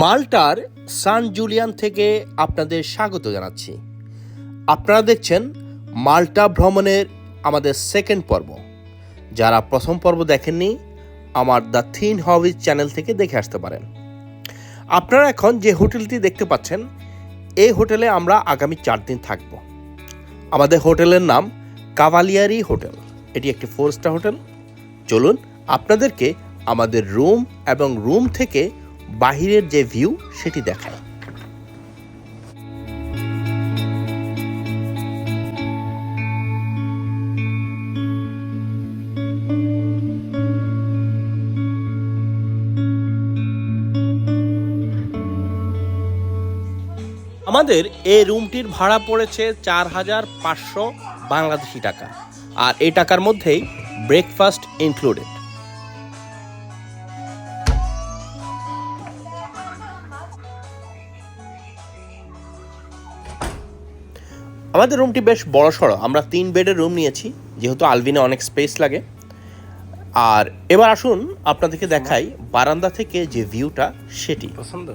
মাল্টার সান Julian থেকে আপনাদের স্বাগত জানাচ্ছি। আপনারা দেখছেন মাল্টা ভ্রমণের আমাদের সেকেন্ড পর্ব। যারা প্রথম পর্ব দেখেননি, আমার দ্য থিন হবিজ চ্যানেল থেকে দেখে আসতে পারেন। আপনারা এখন যে হোটেলটি দেখতে পাচ্ছেন, এই হোটেলে আমরা আগামী চার দিন থাকব। আমাদের হোটেলের নাম কাভালিয়ারি হোটেল। এটি একটি ফোর স্টার হোটেল। চলুন, আপনাদেরকে আমাদের রুম এবং রুম থেকে বাহিরের যে ভিউ, সেটি দেখায়। আমাদের এই রুমটির ভাড়া পড়েছে চার হাজার পাঁচশো বাংলাদেশি টাকা। আর এই টাকার মধ্যেই ব্রেকফাস্ট ইনক্লুডেড আমাদের রুমটি বেশ বড় সড়ো। আমরা তিন বেডের রুম নিয়েছি, যেহেতু আলভিনে অনেক স্পেস লাগে। আর এবার আসুন আপনাদেরকে দেখাই বারান্দা থেকে যে ভিউটা সেটি। পছন্দ?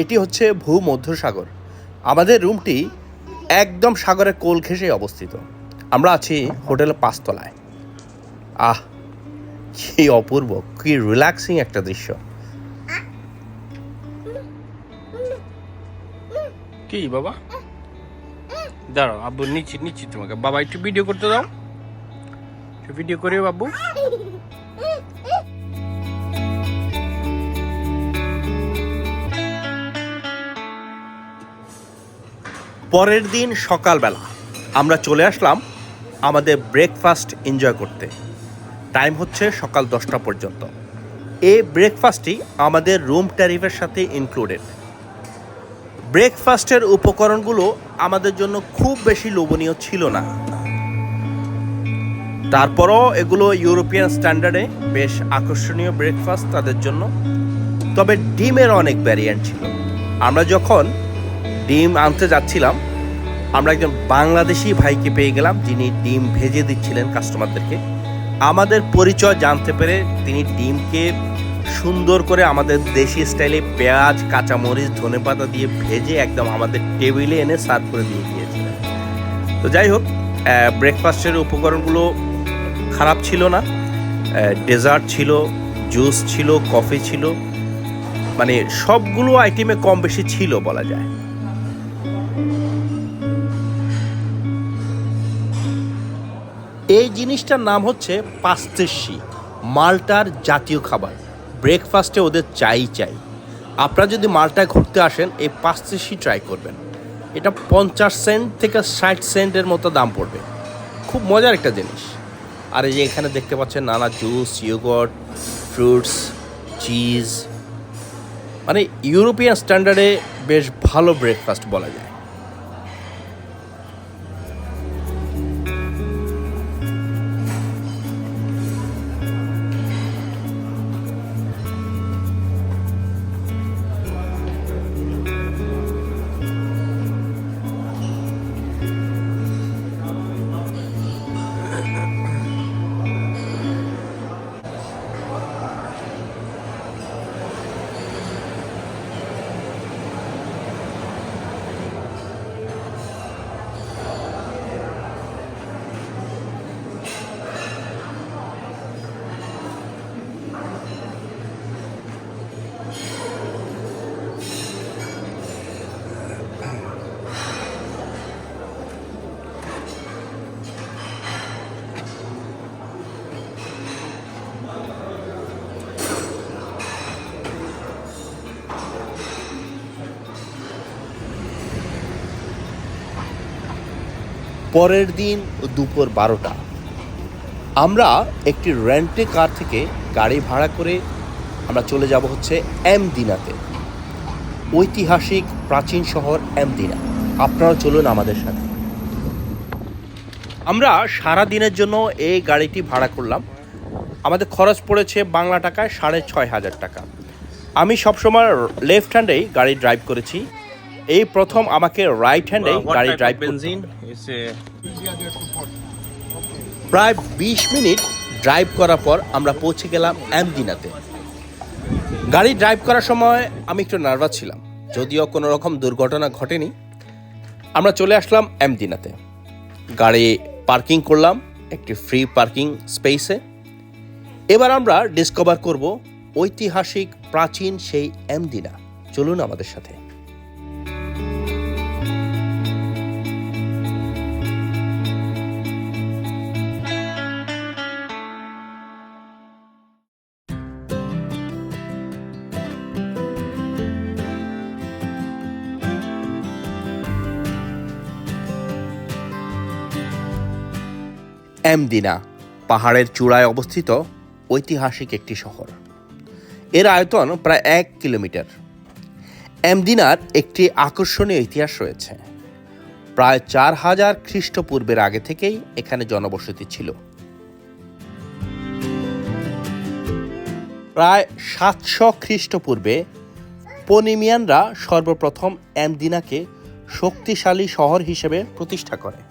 এটি হচ্ছে ভূমধ্যসাগর আমাদের রুমটি একদম সাগরের কোল ঘেঁষে অবস্থিত। আমরা আছি হোটেল পাঁচতলায়। আহ, কি অপূর্ব, কি রিল্যাক্সিং একটা দৃশ্য। কি বাবা? দাঁড়াও, আব্বু, নিচ্ছি নিচ্ছি তোমাকে। বাবা, একটু ভিডিও করতে দাও। ভিডিও করে বাবু পরের দিন সকালবেলা আমরা চলে আসলাম আমাদের ব্রেকফাস্ট এনজয় করতে। টাইম হচ্ছে সকাল দশটা পর্যন্ত। এই ব্রেকফাস্টটি আমাদের রুম ট্যারিফের সাথে ইনক্লুডেড ব্রেকফাস্টের উপকরণগুলো আমাদের জন্য খুব বেশি লোভনীয় ছিল না। তারপরও এগুলো ইউরোপিয়ান স্ট্যান্ডার্ডে বেশ আকর্ষণীয় ব্রেকফাস্ট তাদের জন্য। তবে ডিমের অনেক ভ্যারিয়েন্ট ছিল। আমরা যখন ডিম আনতে যাচ্ছিলাম। আমরা একজন বাংলাদেশি ভাইকে পেয়ে গেলাম, যিনি ডিম ভেজে দিচ্ছিলেন কাস্টমারদেরকে আমাদের পরিচয় জানতে পেরে তিনি ডিমকে সুন্দর করে আমাদের দেশি স্টাইলে পেঁয়াজ, কাঁচামরিচ, ধনেপাতা দিয়ে ভেজে একদম আমাদের টেবিলে এনে সার্ভ করে দিয়ে গিয়েছিলেন তো যাই হোক ব্রেকফাস্টের উপকরণগুলো খারাপ ছিল না। ডেজার্ট ছিল জুস ছিল কফি ছিল। মানে সবগুলো আইটেমে কম বেশি ছিল বলা যায়। এই জিনিসটার নাম হচ্ছে পাস্তেশি, মালটার জাতীয় খাবার। ব্রেকফাস্টে ওদের চাই চাই। আপনারা যদি মালটায় ঘুরতে আসেন, এই পাস্তেশি ট্রাই করবেন। এটা পঞ্চাশ সেন্ট থেকে ষাট সেন্টের মতো দাম পড়বে। খুব মজার একটা জিনিস। আর এই যে এখানে দেখতে পাচ্ছেন নানা জুস ইয়োগট ফ্রুটস, চিজ। মানে ইউরোপিয়ান স্ট্যান্ডার্ডে বেশ ভালো ব্রেকফাস্ট বলা যায়। পরের দিন দুপুর বারোটা। আমরা একটি রেন্টে কার থেকে গাড়ি ভাড়া করে আমরা চলে যাব হচ্ছে এম দিনাতে। ঐতিহাসিক প্রাচীন শহর এম দিনা। আপনারা চলুন আমাদের সাথে। আমরা সারা দিনের জন্য এই গাড়িটি ভাড়া করলাম। আমাদের খরচ পড়েছে বাংলা টাকায় সাড়ে ছয় হাজার টাকা। আমি সবসময় লেফট হ্যান্ডেই গাড়ি ড্রাইভ করেছি। এই প্রথম আমাকে রাইট হ্যান্ডেই গাড়ি ড্রাইভ বেনজিন প্রায় বিশ মিনিট ড্রাইভ করার পর আমরা পৌঁছে গেলাম অ্যামদিনাতে গাড়ি ড্রাইভ করার সময় আমি একটু নার্ভাস ছিলাম যদিও কোনো রকম দুর্ঘটনা ঘটেনি। আমরা চলে আসলাম অ্যামদিনাতে গাড়ি পার্কিং করলাম একটি ফ্রি পার্কিং স্পেসে এবার আমরা ডিসকভার করব ঐতিহাসিক প্রাচীন সেই অ্যামদিনা চলুন আমাদের সাথে। এমদিনা, পাহাড়ের চূড়ায় অবস্থিত ঐতিহাসিক একটি শহর। এর আয়তন প্রায় এক কিলোমিটার। এমদিনার একটি আকর্ষণীয় ইতিহাস রয়েছে। প্রায় চার হাজার খ্রিস্টপূর্বের আগে থেকেই এখানে জনবসতি ছিল। প্রায় সাতশো খ্রিস্টপূর্বে পনিমিয়ানরা সর্বপ্রথম এমদিনাকে শক্তিশালী শহর হিসেবে প্রতিষ্ঠা করে।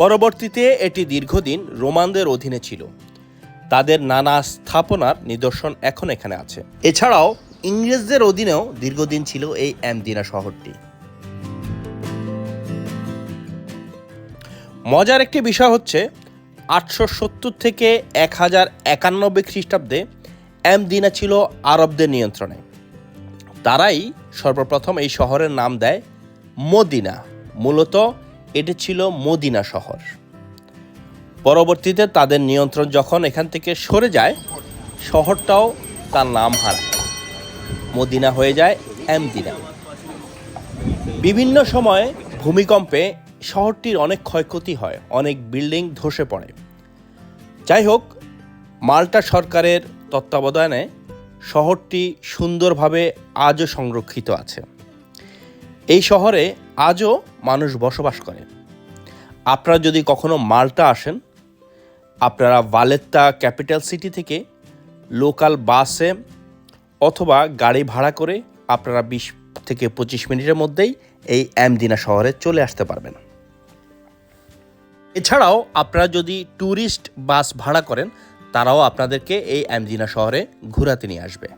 পরবর্তীতে এটি দীর্ঘদিন রোমানদের অধীনে ছিল। তাদের নানা স্থাপনার নিদর্শন এখন এখানে আছে। এছাড়াও ইংরেজদের অধীনেও দীর্ঘদিন ছিল এই অ্যামদিনা শহরটি। মজার একটি বিষয় হচ্ছে, আটশো সত্তর থেকে এক হাজার একানব্বই খ্রিস্টাব্দে অ্যামদিনা ছিল আরবদের নিয়ন্ত্রণে। তারাই সর্বপ্রথম এই শহরের নাম দেয় মদিনা, মূলত এটি ছিল মদিনা শহর। পরবর্তীতে তাদের নিয়ন্ত্রণ যখন এখান থেকে সরে যায়, শহরটাও তার নাম হারায়। মদিনা হয়ে যায় এমদিনা। বিভিন্ন সময়ে ভূমিকম্পে শহরটির অনেক ক্ষয়ক্ষতি হয়, অনেক বিল্ডিং ধসে পড়ে। যাই হোক, মাল্টা সরকারের তত্ত্বাবধানে শহরটি সুন্দরভাবে আজও সংরক্ষিত আছে। এই শহরে আজও মানুষ বসবাস করে। আপনারা যদি কখনো মাল্টা আসেন, আপনারা ভালেত্তা ক্যাপিটাল সিটি থেকে লোকাল বাসে অথবা গাড়ি ভাড়া করে আপনারা বিশ থেকে পঁচিশ মিনিটের মধ্যেই এই অ্যামদিনা শহরে চলে আসতে পারবেন। এছাড়াও আপনারা যদি ট্যুরিস্ট বাস ভাড়া করেন, তারাও আপনাদেরকে এই অ্যামদিনা শহরে ঘোরাতে নিয়ে আসবে।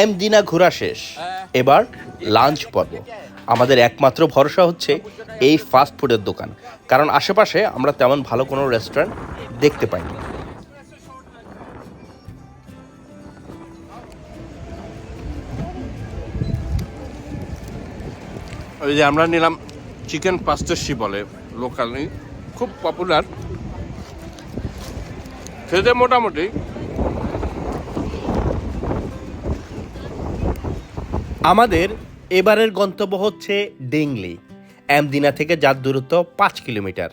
এম দিনা ঘোরা শেষ। এবার লাঞ্চ পর্ব। আমাদের একমাত্র ভরসা হচ্ছে এই ফাস্ট ফুডের দোকান। কারণ আশেপাশে আমরা তেমন ভালো কোনো রেস্টুরেন্ট দেখতে পাইনি। ওই যে আমরা নিলাম চিকেন পাস্তাসি বলে লোকালি খুব পপুলার খেতে মোটামুটি আমাদের এবারের গন্তব্য হচ্ছে ডেংলি অ্যামদিনা থেকে যার দূরত্ব পাঁচ কিলোমিটার।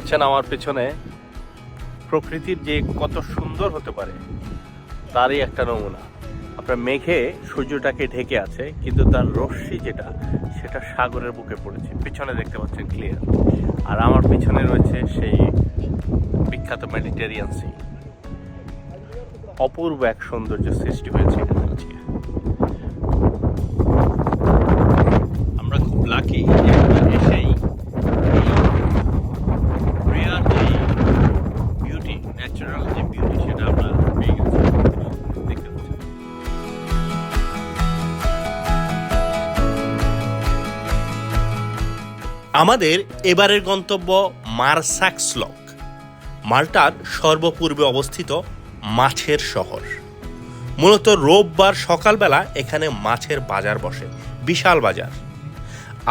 পাচ্ছেন আমার পেছনে, প্রকৃতির যে কত সুন্দর হতে পারে, তারই একটা নমুনা। আপনার মেঘে সূর্যটাকে ঢেকে আছে, কিন্তু তার রশ্মি যেটা, সেটা সাগরের বুকে পড়েছে। পিছনে দেখতে পাচ্ছেন ক্লিয়ার আর আমার পিছনে রয়েছে সেই বিখ্যাত মেডিটেরিয়ান সি অপূর্ব এক সৌন্দর্য সৃষ্টি হয়েছে আমরা খুব লাকি আমাদের এবারের গন্তব্য মারসাক্স লক, মাল্টার সর্বপূর্বে অবস্থিত মাছের শহর। মূলত রোববার সকালবেলা এখানে মাছের বাজার বসে, বিশাল বাজার।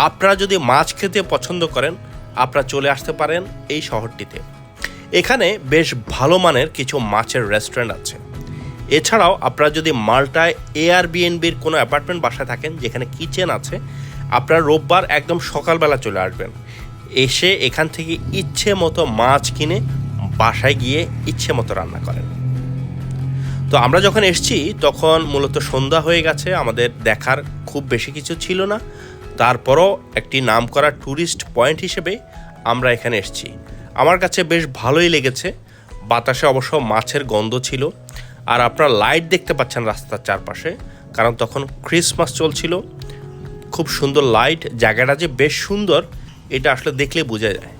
আপনারা যদি মাছ খেতে পছন্দ করেন, আপনারা চলে আসতে পারেন এই শহরটিতে। এখানে বেশ ভালো মানের কিছু মাছের রেস্টুরেন্ট আছে। এছাড়াও আপনারা যদি মাল্টায় এয়ার বিএনবির কোনো অ্যাপার্টমেন্ট বাসায় থাকেন, যেখানে কিচেন আছে আপনারা রোববার একদম সকালবেলা চলে আসবেন। এসে এখান থেকে ইচ্ছে মতো মাছ কিনে বাসায় গিয়ে ইচ্ছে মতো রান্না করেন। তো আমরা যখন এসছি, তখন মূলত সন্ধ্যা হয়ে গেছে, আমাদের দেখার খুব বেশি কিছু ছিল না। তারপরও একটি নাম করা ট্যুরিস্ট পয়েন্ট হিসেবে আমরা এখানে এসেছি। আমার কাছে বেশ ভালোই লেগেছে। বাতাসে অবশ্য মাছের গন্ধ ছিল। আর আপনারা লাইট দেখতে পাচ্ছেন রাস্তার চারপাশে, কারণ তখন ক্রিসমাস চলছিল। খুব সুন্দর লাইট জায়গাটা যে বেশ সুন্দর এটা আসলে দেখলে বোঝা যায়।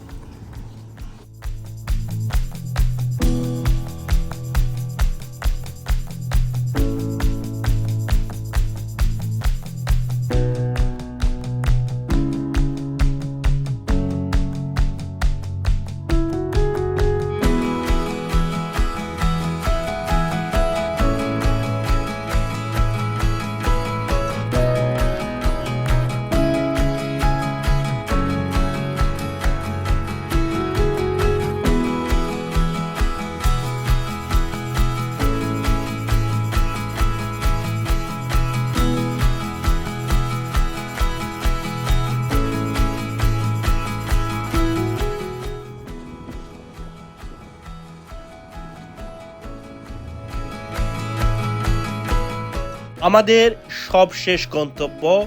আমাদের সবশেষ গন্তব্য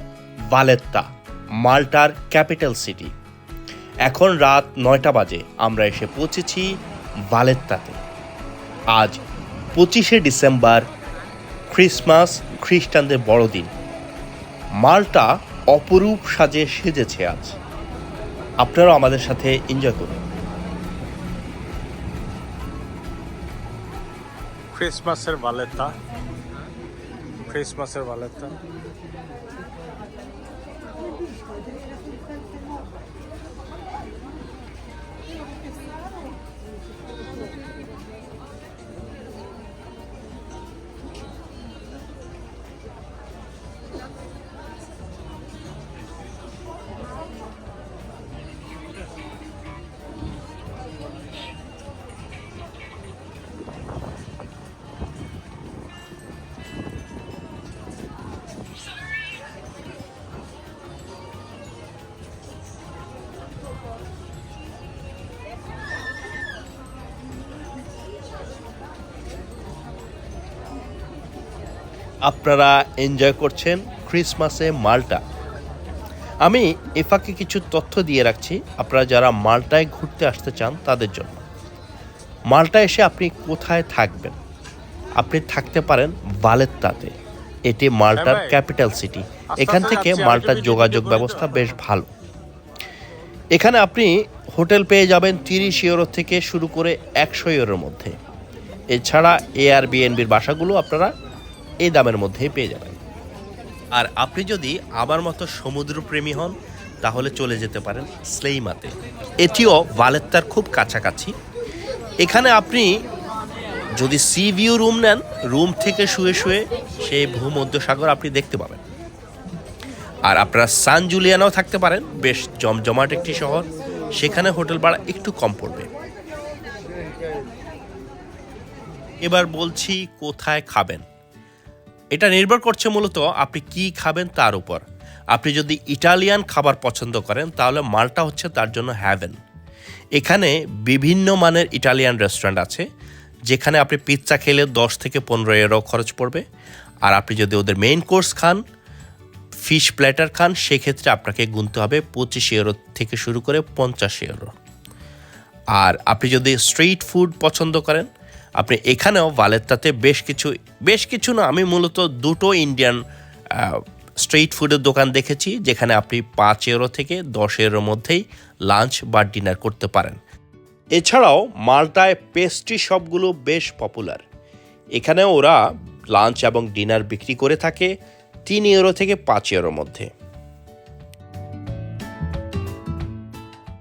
ভালেত্তা, মাল্টার ক্যাপিটাল সিটি। এখন রাত নয়টা বাজে, আমরা এসে পৌঁছেছি ভালেত্তাতে। আজ পঁচিশে ডিসেম্বর, ক্রিসমাস, খ্রিস্টানদের বড়দিন। মালটা অপরূপ সাজে সেজেছে আজ। আপনারাও আমাদের সাথে এনজয় করুন। ক্রিসমাসের বালেতা ক্রিসমাসের বালেতা আপনারা এনজয় করছেন ক্রিসমাসে মাল্টা। আমি এ ফাঁকে কিছু তথ্য দিয়ে রাখছি আপনারা যারা মাল্টায় ঘুরতে আসতে চান তাদের জন্য। মাল্টা এসে আপনি কোথায় থাকবেন? আপনি থাকতে পারেন বালেত্তাতে। এটি মাল্টার হ্যাঁ ক্যাপিটাল সিটি। এখান থেকে আছি, আমি মাল্টার যোগাযোগ ব্যবস্থা বেশ ভালো। এখানে আপনি হোটেল পেয়ে যাবেন তিরিশ ইউরো থেকে শুরু করে একশো ইউরোর মধ্যে। এছাড়া এয়ার বিএনবির বাসাগুলো আপনারা এই দামের মধ্যেই পেয়ে যাবেন। আর আপনি যদি আমার মতো সমুদ্রপ্রেমী হন, তাহলে চলে যেতে পারেন স্লেইমাতে। এটিও ভালেত্তার খুব কাছাকাছি। এখানে আপনি যদি সি ভিউ রুম নেন, রুম থেকে শুয়ে শুয়ে সেই ভূমধ্যসাগর আপনি দেখতে পাবেন। আর আপনারা সান জুলিয়ানাও থাকতে পারেন, বেশ জমজমাট একটি শহর। সেখানে হোটেল ভাড়া একটু কম পড়বে। এবার বলছি, কোথায় খাবেন? এটা নির্ভর করছে মূলত আপনি কি খাবেন তার উপর। আপনি যদি ইটালিয়ান খাবার পছন্দ করেন, তাহলে মালটা হচ্ছে তার জন্য হ্যাভেন। এখানে বিভিন্ন মানের ইটালিয়ান রেস্টুরেন্ট আছে, যেখানে আপনি পিৎজা খেলে দশ থেকে পনেরো ইউরো খরচ পড়বে। আর আপনি যদি ওদের মেইন কোর্স খান ফিশ প্ল্যাটার খান, সেক্ষেত্রে আপনাকে গুনতে হবে পঁচিশ ইউরো থেকে শুরু করে পঞ্চাশ ইউরো। আর আপনি যদি স্ট্রিট ফুড পছন্দ করেন আপনি এখানেও ভালেত্তাতে বেশ কিছু বেশ কিছু না, আমি মূলত দুটো ইন্ডিয়ান স্ট্রিট ফুডের দোকান দেখেছি, যেখানে আপনি পাঁচ ইউরো থেকে দশ ইউরোর মধ্যেই লাঞ্চ বা ডিনার করতে পারেন। এছাড়াও মাল্টায় পেস্ট্রি শপগুলো বেশ পপুলার এখানে ওরা লাঞ্চ এবং ডিনার বিক্রি করে থাকে তিন ইউরো থেকে পাঁচ ইউরোর মধ্যে।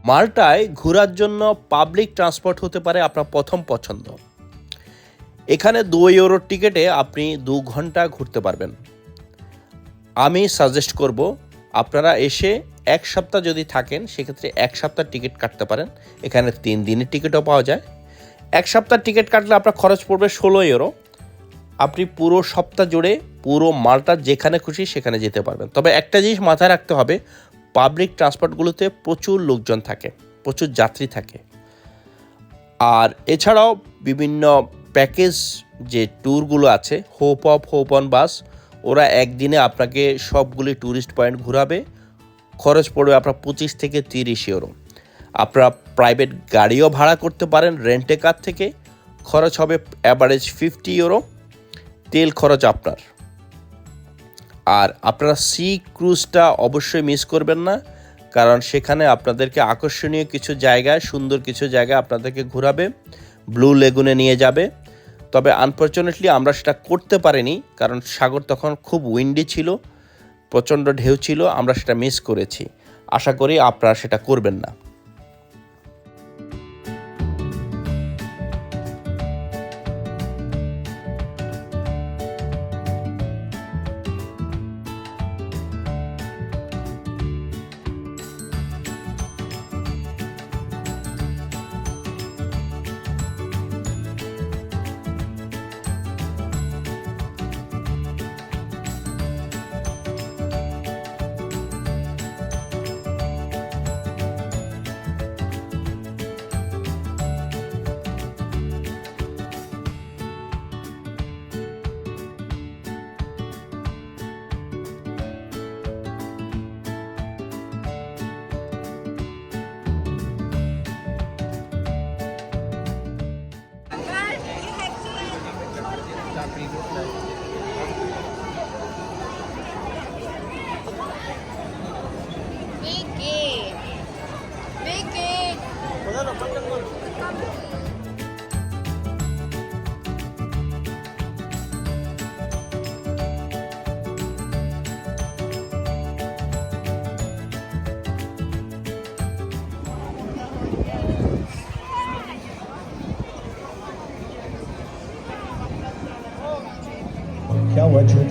মাল্টায় ঘোরার জন্য পাবলিক ট্রান্সপোর্ট হতে পারে আপনার প্রথম পছন্দ। এখানে দু ইউরোর টিকিটে আপনি দু ঘণ্টা ঘুরতে পারবেন। আমি সাজেস্ট করব, আপনারা এসে এক সপ্তাহ যদি থাকেন, সেক্ষেত্রে এক সপ্তাহ টিকিট কাটতে পারেন। এখানে তিন দিনের টিকিটও পাওয়া যায়। এক সপ্তাহ টিকিট কাটলে আপনার খরচ পড়বে ষোলো ইউরো আপনি পুরো সপ্তাহ জুড়ে পুরো মালটা যেখানে খুশি সেখানে যেতে পারবেন। তবে একটা জিনিস মাথায় রাখতে হবে পাবলিক ট্রান্সপোর্টগুলোতে প্রচুর লোকজন থাকে, প্রচুর যাত্রী থাকে। আর এছাড়াও বিভিন্ন প্যাকেজ যে ট্যুরগুলো আছে hop off hop on bus ওরা একদিনে আপনাকে সবগুলি ট্যুরিস্ট পয়েন্ট ঘোরাবে। খরচ পড়বে আপনার পঁচিশ থেকে তিরিশ ইউরো আপনারা প্রাইভেট গাড়িও ভাড়া করতে পারেন রেন্টে কার থেকে। খরচ হবে অ্যাভারেজ ফিফটি ইউরো তেল খরচ আপনার। আর আপনারা সি ক্রুজটা অবশ্যই মিস করবেন না, কারণ সেখানে আপনাদেরকে আকর্ষণীয় কিছু জায়গায়, সুন্দর কিছু জায়গা আপনাদেরকে ঘোরাবে ব্লু লেগুনে নিয়ে যাবে। তবে আনফর্চুনেটলি আমরা সেটা করতে পারিনি, কারণ সাগর তখন খুব উইন্ডি ছিল, প্রচণ্ড ঢেউ ছিল, আমরা সেটা মিস করেছি। আশা করি আপনারা সেটা করবেন না। क्या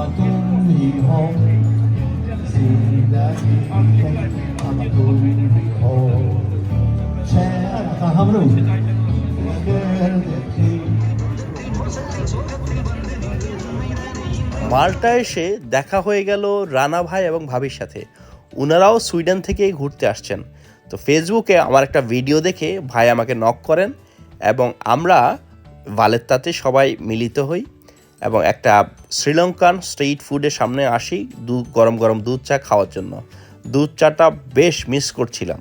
মালটা মাল্টা এসে দেখা হয়ে গেল রানা ভাই এবং ভাবির সাথে। ওনারাও সুইডেন থেকে ঘুরতে আসছেন। তো ফেসবুকে আমার একটা ভিডিও দেখে ভাই আমাকে নক করেন এবং আমরা ভালেত্তাতে সবাই মিলিত হই। এবং একটা শ্রীলঙ্কান স্ট্রিট ফুডের সামনে আসি দুধ গরম গরম দুধ চা খাওয়ার জন্য। দুধ চাটা বেশ মিস করছিলাম।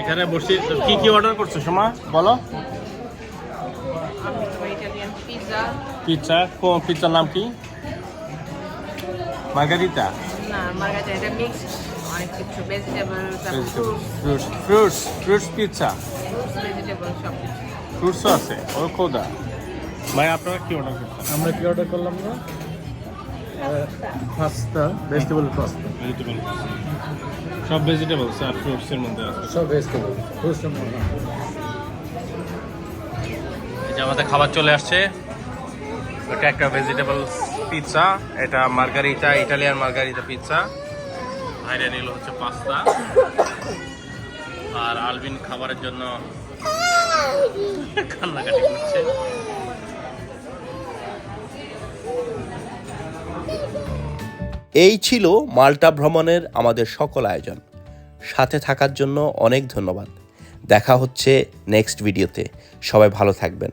এখানে বসে কি কি অর্ডার করছ সোমা? বলো। pizza. পিৎজা কোন পিৎজার নাম কি? মার্গারিতা না margarita mix অনেক কিছু vegetable fruits fruits fruits pizza fruits vegetable সব ফ্রুটসও আছে ও খোদা। ভাই আপনারা কি অর্ডার করছেন? আমরা কি অর্ডার করলাম না পাস্তা ভেজিটেবল পাস্তা ভেজিটেবল সব ভেজিটেবলস আর ফ্রুটসের মধ্যে আছে। সব ভেজিটেবল যে আমাদের খাবার চলে আসছে। এটা একটা ভেজিটেবল পিৎজা এটা মার্গারিটা ইটালিয়ান মার্গারিটা পিৎজা ভাইরা নিল হচ্ছে পাস্তা আর আলবিন খাবারের জন্য কান্নাকাটি করছে। এই ছিল মাল্টা ভ্রমণের আমাদের সকল আয়োজন। সাথে থাকার জন্য অনেক ধন্যবাদ। দেখা হচ্ছে নেক্সট ভিডিওতে সবাই ভালো থাকবেন।